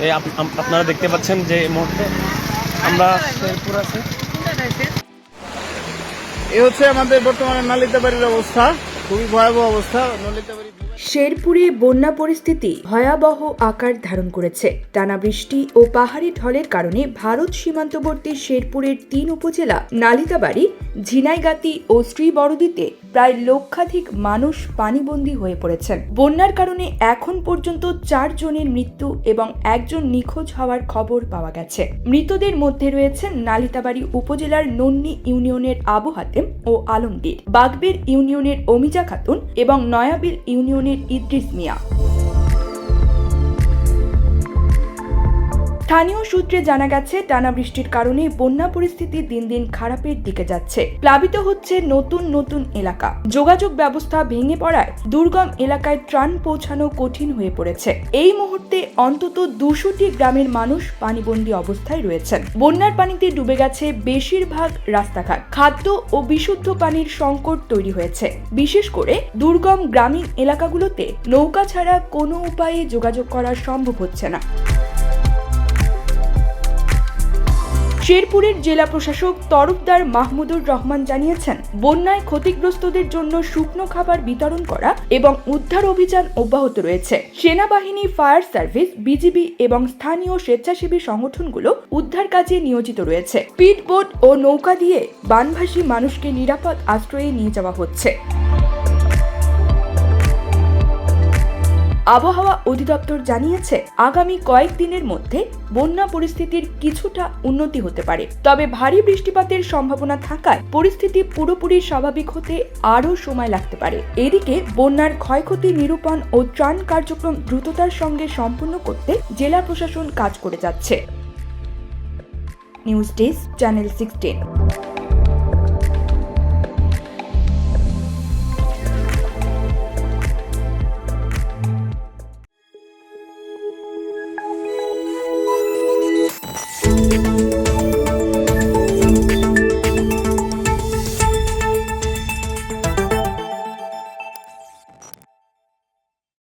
এই up- up- আপনারা দেখতে পাচ্ছেন যে এই মুহূর্তে আমরা শেরপুর আছি। এ হচ্ছে আমাদের বর্তমানে নালিতাবাড়ির অবস্থা। খুবই ভয়াবহ অবস্থা। নালিতাবাড়ি শেরপুরে বন্যা পরিস্থিতি ভয়াবহ আকার ধারণ করেছে। টানা বৃষ্টি ও পাহাড়ি ঢলের কারণে ভারত সীমান্তবর্তী শেরপুরের তিন উপজেলা নালিতাবাড়ি, ঝিনাইগাতি ও শ্রীবড়দিতে প্রায় লক্ষাধিক মানুষ পানিবন্দী হয়ে পড়েছেন। বন্যার কারণে এখন পর্যন্ত চার জনের মৃত্যু এবং একজন নিখোঁজ হওয়ার খবর পাওয়া গেছে। মৃতদের মধ্যে রয়েছেন নালিতাবাড়ি উপজেলার নন্নি ইউনিয়নের আবু হাতেম ও আলমগীর, বাগবের ইউনিয়নের অমিজা খাতুন এবং নয়াবিল ইউনিয়নের ইদ্রিস মিয়া। স্থানীয় সূত্রে জানা গেছে, টানা বৃষ্টির কারণে বন্যা পরিস্থিতি দিন দিন খারাপের দিকে যাচ্ছে। প্লাবিত হচ্ছে নতুন নতুন এলাকা। যোগাযোগ ব্যবস্থা ভেঙে পড়ায় দুর্গম এলাকায় ত্রাণ পৌঁছানো কঠিন হয়ে পড়েছে। এই মুহূর্তে অন্তত দুশোটি গ্রামের মানুষ পানিবন্দী অবস্থায় রয়েছেন। বন্যার পানিতে ডুবে গেছে বেশিরভাগ রাস্তাঘাট। খাদ্য ও বিশুদ্ধ পানির সংকট তৈরি হয়েছে। বিশেষ করে দুর্গম গ্রামীণ এলাকাগুলোতে নৌকা ছাড়া কোনো উপায়ে যোগাযোগ করা সম্ভব হচ্ছে না। শেরপুরের জেলা প্রশাসক তরফদার মাহমুদুর রহমান জানিয়েছেন, বন্যায় ক্ষতিগ্রস্তদের জন্য শুকনো খাবার বিতরণ করা এবং উদ্ধার অভিযান অব্যাহত রয়েছে। সেনাবাহিনী, ফায়ার সার্ভিস, বিজিবি এবং স্থানীয় স্বেচ্ছাসেবী সংগঠনগুলো উদ্ধার কাজে নিয়োজিত রয়েছে। স্পিডবোট ও নৌকা দিয়ে বানভাসী মানুষকে নিরাপদ আশ্রয়ে নিয়ে যাওয়া হচ্ছে। আবহাওয়া অধিদপ্তর জানিয়েছে, আগামী কয়েকদিনের মধ্যে বন্যা পরিস্থিতির কিছুটা উন্নতি হতে পারে। তবে ভারী বৃষ্টিপাতের সম্ভাবনা থাকায় পরিস্থিতি পুরোপুরি স্বাভাবিক হতে আরও সময় লাগতে পারে। এদিকে, বন্যার ক্ষয়ক্ষতি নিরূপণ ও ত্রাণ কার্যক্রম দ্রুততার সঙ্গে সম্পূর্ণ করতে জেলা প্রশাসন কাজ করে যাচ্ছে। News desk, channel sixteen.